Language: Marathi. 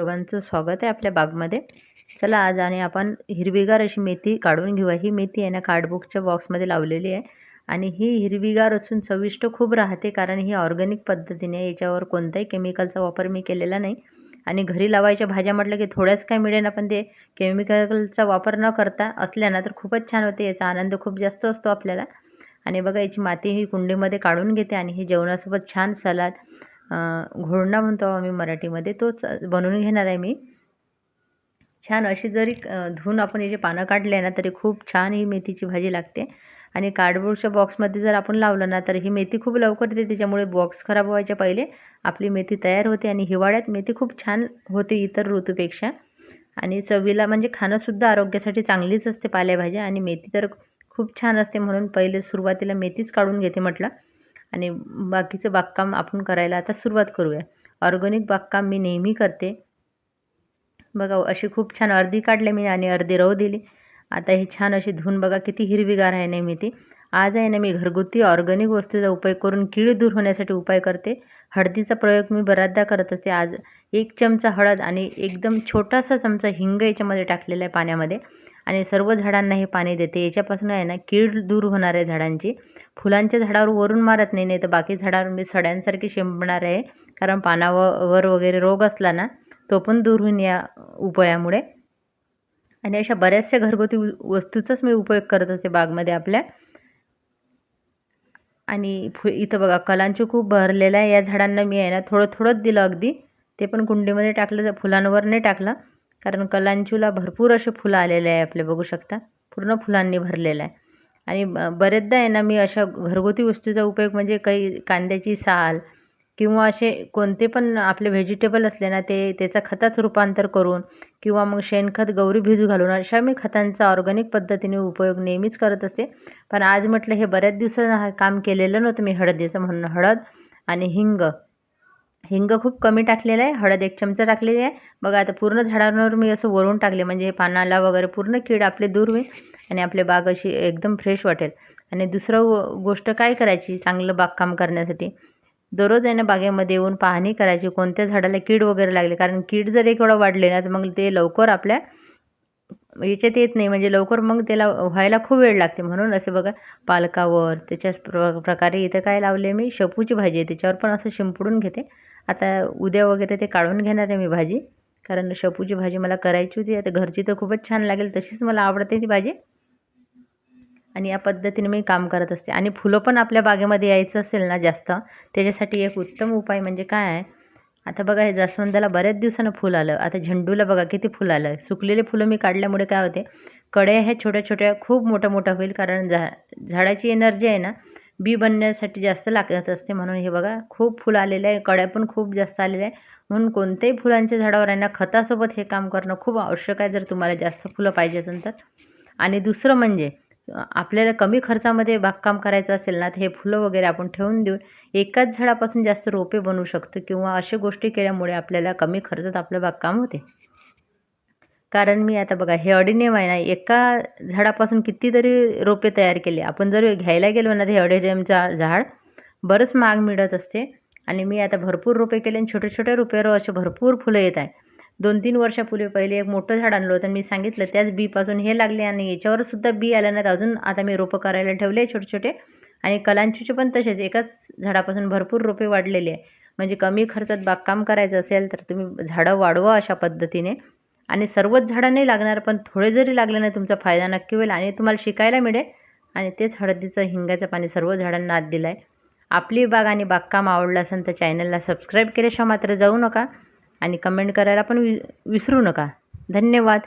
सर्वांचं स्वागत आहे आपल्या बागमध्ये. चला आज आणि आपण हिरवीगार अशी मेथी काढून घेऊया. ही मेथी आहे ना कार्डबुकच्या बॉक्समध्ये लावलेली आहे. आणि ही हिरवीगार असून चविष्ट खूप राहते कारण ही ऑर्गॅनिक पद्धतीने याच्यावर कोणताही केमिकलचा वापर मी केलेला नाही. आणि घरी लावायच्या भाज्या म्हटलं की थोड्याच काय मिळेल पण ते केमिकलचा वापर न करता असल्यानं तर खूपच छान होते. याचा आनंद खूप जास्त असतो आपल्याला. आणि बघा याची माती ही कुंडीमध्ये काढून घेते आणि ही जेवणासोबत छान सलाद घोळणा म्हणतो आम्ही मराठीमध्ये तोच बनवून घेणार आहे मी. छान अशी जरी धुवून आपण याचे पानं काढले ना तरी खूप छान ही मेथीची भाजी लागते. आणि कार्डबोर्डच्या बॉक्समध्ये जर आपण लावलं ना तर ही मेथी खूप लवकर येते. त्याच्यामुळे बॉक्स खराब व्हायच्या पहिले आपली मेथी तयार होते आणि हिवाळ्यात मेथी खूप छान होते इतर ऋतूपेक्षा. आणि चवीला म्हणजे खाणंसुद्धा आरोग्यासाठी चांगलीच असते पालेभाज्या. आणि मेथी तर खूप छान असते म्हणून पहिले सुरुवातीला मेथीच काढून घेते म्हटलं. आणि बाकीचं बागकाम आपण करायला आता सुरुवात करूया. ऑर्गनिक बागकाम मी नेहमी करते. बघा अशी खूप छान अर्धी काढले मी आणि अर्धी रव दिली. आता ही छान अशी धुवून बघा किती हिरवीगार आहे नेहमी ती. आज आहे ना मी घरगुती ऑर्गॅनिक वस्तूचा उपयोग करून कीड दूर होण्यासाठी उपाय करते. हळदीचा प्रयोग मी बऱ्याचदा करत असते. आज एक चमचा हळद आणि एकदम छोटासा चमचा हिंग याच्यामध्ये टाकलेला आहे पाण्यामध्ये. आणि सर्व झाडांना हे पाणी देते. याच्यापासून आहे ना कीड दूर होणार आहे झाडांची. फुलांच्या झाडावर वरून मारत नाही नाही तर बाकी झाडावर मी सड्यांसारखी शिंपणार आहे. कारण पानावर वगैरे रोग असला ना तो पण दूर होईन या उपायामुळे. आणि अशा बऱ्याचशा घरगुती वस्तूचाच मी उपयोग करत असते बागमध्ये आपल्या. आणि फु इथं बघा कलांची खूप भरलेलं आहे. या झाडांना मी आहे ना थोडं थोडंच दिलं अगदी. ते पण कुंडीमध्ये टाकलं फुलांवर नाही टाकलं. कारण कलांचूला भरपूर असे फुलं आलेले आहे आपले बघू शकता. पूर्ण फुलांनी भरलेलं आहे. आणि बरेचदा आहे ना मी अशा घरगुती वस्तूचा उपयोग म्हणजे काही कांद्याची साल किंवा असे कोणते पण आपले व्हेजिटेबल असले ना ते त्याचा खताच रूपांतर करून किंवा मग शेणखत गौरी भिजू घालून अशा मी खतांचा ऑर्गॅनिक पद्धतीने उपयोग नेहमीच करत असते. पण आज म्हटलं हे बऱ्याच दिवसानं काम केलेलं नव्हतं मी हळदीचं म्हणून हळद आणि हिंग. हिंग खूप कमी टाकलेलं आहे हळद एक चमचा टाकलेली आहे. बघा आता पूर्ण झाडांवर मी असं वरून टाकले म्हणजे हे पानाला वगैरे पूर्ण कीड आपले दूर होईल आणि आपली बाग अशी एकदम फ्रेश वाटेल. आणि दुसरं गोष्ट काय करायची चांगलं बागकाम करण्यासाठी? दररोज आहे ना बागेमध्ये येऊन पाहणी करायची कोणत्या झाडाला कीड वगैरे लागली. कारण कीड जर एक वेळा वाढले ना तर मग ते लवकर आपल्या याच्यात येत नाही. म्हणजे लवकर मग त्याला व्हायला खूप वेळ लागते. म्हणून असे बघा पालकावर त्याच्याच प्र प्रकारे इथं काय लावले मी शेपूची भाजी आहे. त्याच्यावर पण असं शिंपडून घेते. आता उद्या वगैरे ते काढून घेणार आहे मी भाजी. कारण शेपूची भाजी मला करायची होती. आता घरची तर खूपच छान लागेल. तशीच मला आवडते ती भाजी. आणि या पद्धतीने मी काम करत असते. आणि फुलं पण आपल्या बागेमध्ये यायचं असेल ना जास्त त्याच्यासाठी एक उत्तम उपाय म्हणजे काय आहे? आता बघा हे जास्वंदाला बऱ्याच दिवसानं फुल आलं. आता झेंडूला बघा किती फुल आलं. सुकलेले फुलं मी काढल्यामुळे काय होते कड्या ह्या छोट्या छोट्या खूप मोठ्या मोठ्या होईल कारण झा झाडाची एनर्जी आहे ना बी बनण्यासाठी जास्त लागत असते. म्हणून हे बघा खूप फुलं आलेलं आहे कड्या पण खूप जास्त आलेल्या आहे म्हणून कोणत्याही फुलांच्या झाडावर आहे ना खतासोबत हे काम करणं खूप आवश्यक आहे जर तुम्हाला जास्त फुलं पाहिजे असेल तर. आणि दुसरं म्हणजे आपल्याला कमी खर्चामध्ये बागकाम करायचं असेल ना तर हे फुलं वगैरे आपण ठेवून देऊन एकाच झाडापासून जास्त रोपे बनवू शकतो किंवा अशा गोष्टी केल्यामुळे आपल्याला कमी खर्चात आपलं बागकाम होते. कारण मी आता बघा हे अडिनियम आहे ना एका झाडापासून कितीतरी रोपे तयार केले. आपण जर घ्यायला गेलो ना तर हे झाड बरंच माग मिळत असते. आणि मी आता भरपूर रोपे केले आणि छोटे छोटे रोपेवर असे भरपूर फुलं येत आहे. दोन तीन वर्षापूर्वी पहिले एक मोठं झाड आणलं होतं मी सांगितलं त्याच बीपासून हे लागले आणि याच्यावर सुद्धा बी आल्या अजून आता मी रोपं करायला ठेवले छोटे छोटे आणि कलांचीचे पण तसेच एकाच झाडापासून भरपूर रोपे वाढलेले आहे. म्हणजे कमी खर्चात बागकाम करायचं असेल तर तुम्ही झाडं वाढवा अशा पद्धतीने. आणि सर्वच झाडं नाही लागणार पण थोडे जरी लागले नाही तुमचा फायदा नक्की होईल आणि तुम्हाला शिकायला मिळेल. आणि तेच हळदीचं हिंगाचं पाणी सर्व झाडांना आत दिलं आहे आपली बाग आणि बागकाम आवडलं असेल तर चॅनलला सबस्क्राईब केल्याशिवाय मात्र जाऊ नका. आणि कमेंट करायला पण वि विसरू नका. धन्यवाद.